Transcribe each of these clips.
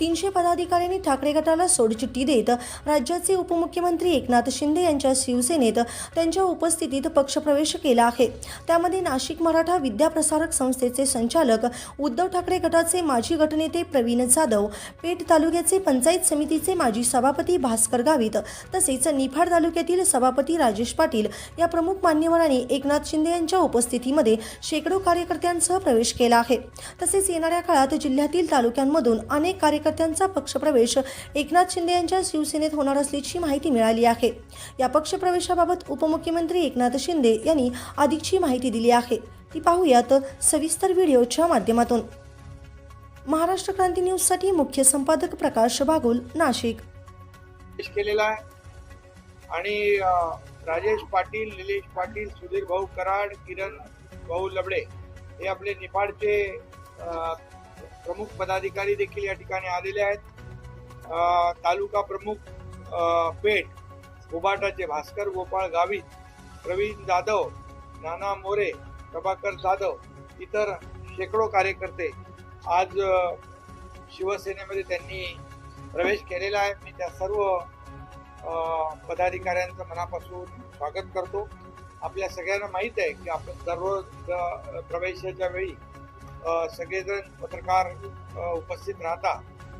तीनशे पदाधिकाऱ्यांनी ठाकरे गटाला सोडचिठ्ठी देत राज्याचे उपमुख्यमंत्री एकनाथ शिंदे यांच्या शिवसेनेत त्यांच्या उपस्थितीत पक्षप्रवेश केला आहे. त्यामध्ये नाशिक मराठा विद्याप्रसारक संस्थेचे संचालक उद्धव ठाकरे गटाचे माजी गटनेते प्रवीण जाधव पेठ तालुक्याचे पंचायत समितीचे माजी सभापती भास्कर गावित तसेच निफाड तालुक्यातील सभापती राजेश पाटील या प्रमुख मान्यवरांनी एकनाथ शिंदे यांच्या उपस्थितीमध्ये शेकडो कार्यकर्त्यांसह प्रवेश केला आहे. तसेच येणाऱ्या काळात जिल्ह्यातील तालुक्यांमधून अनेक कार्यकर्त्यांचा पक्षप्रवेश एकनाथ शिंदे यांच्या शिवसेनेत होणार असल्याची माहिती मिळाली आहे. या पक्षप्रवेशाबाबत उपमुख्यमंत्री एकनाथ शिंदे यांनी अधिकची माहिती दिली आहे. ती पाहूयात सविस्तर व्हिडिओच्या माध्यमातून. महाराष्ट्र क्रांती न्यूजसाठी मुख्य संपादक प्रकाश बागुल नाशिक. केलेला आहे. आणि राजेश पाटील निलेश पाटील सुधीर भाऊ कराड किरण भाऊ लबडे हे आपले निफाडचे प्रमुख पदाधिकारी देखील या ठिकाणी आलेले आहेत. तालुका प्रमुख पेठ उबाटाचे भास्कर गोपाळ गावित प्रवीण जाधव नाना मोरे प्रभाकर जाधव इतर शेकडो कार्यकर्ते आज शिवसेनेमध्ये त्यांनी प्रवेश केलेला आहे. मी त्या सर्व पदाधिकाऱ्यांचं मनापासून स्वागत करतो. आपल्या सगळ्यांना माहीत आहे की आपण दररोज प्रवेशाच्या वेळी सगळेजण पत्रकार उपस्थित राहता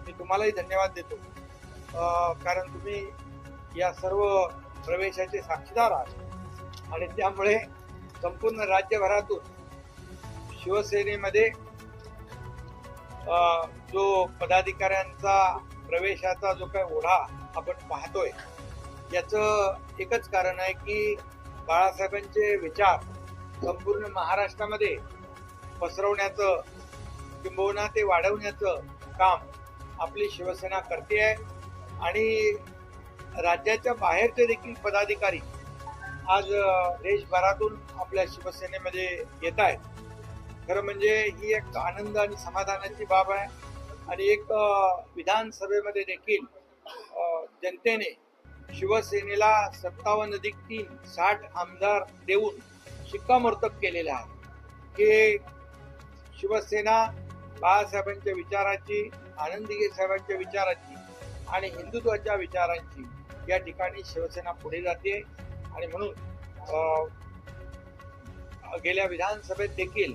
मी तुम्हालाही धन्यवाद देतो. कारण तुम्ही या सर्व प्रवेशाचे साक्षीदार आहात. आणि त्यामुळे संपूर्ण राज्यभरातून शिवसेनेमध्ये जो पदाधिकाऱ्यांचा प्रवेशाचा जो काही ओढा आपण पाहतोय याचं एकच कारण आहे की बाळासाहेबांचे विचार संपूर्ण महाराष्ट्रामध्ये पसरवण्याचं किंबहुना ते वाढवण्याचं काम आपली शिवसेना करते आहे. आणि राज्याच्या बाहेरचे देखील पदाधिकारी आज देशभरातून आपल्या शिवसेनेमध्ये येत आहेत. खरं म्हणजे ही एक आनंद आणि समाधानाची बाब आहे. आणि एक विधानसभेमध्ये देखील जनतेने शिवसेनेला सत्तावन्न अधिक तीन साठ आमदार देऊन शिक्कामोर्तब केलेलं आहे. की शिवसेना बाळासाहेबांच्या विचाराची आनंदी साहेबांच्या विचाराची आणि हिंदुत्वाच्या विचारांची या ठिकाणी शिवसेना पुढे जाते. आणि म्हणून गेल्या विधानसभेत देखील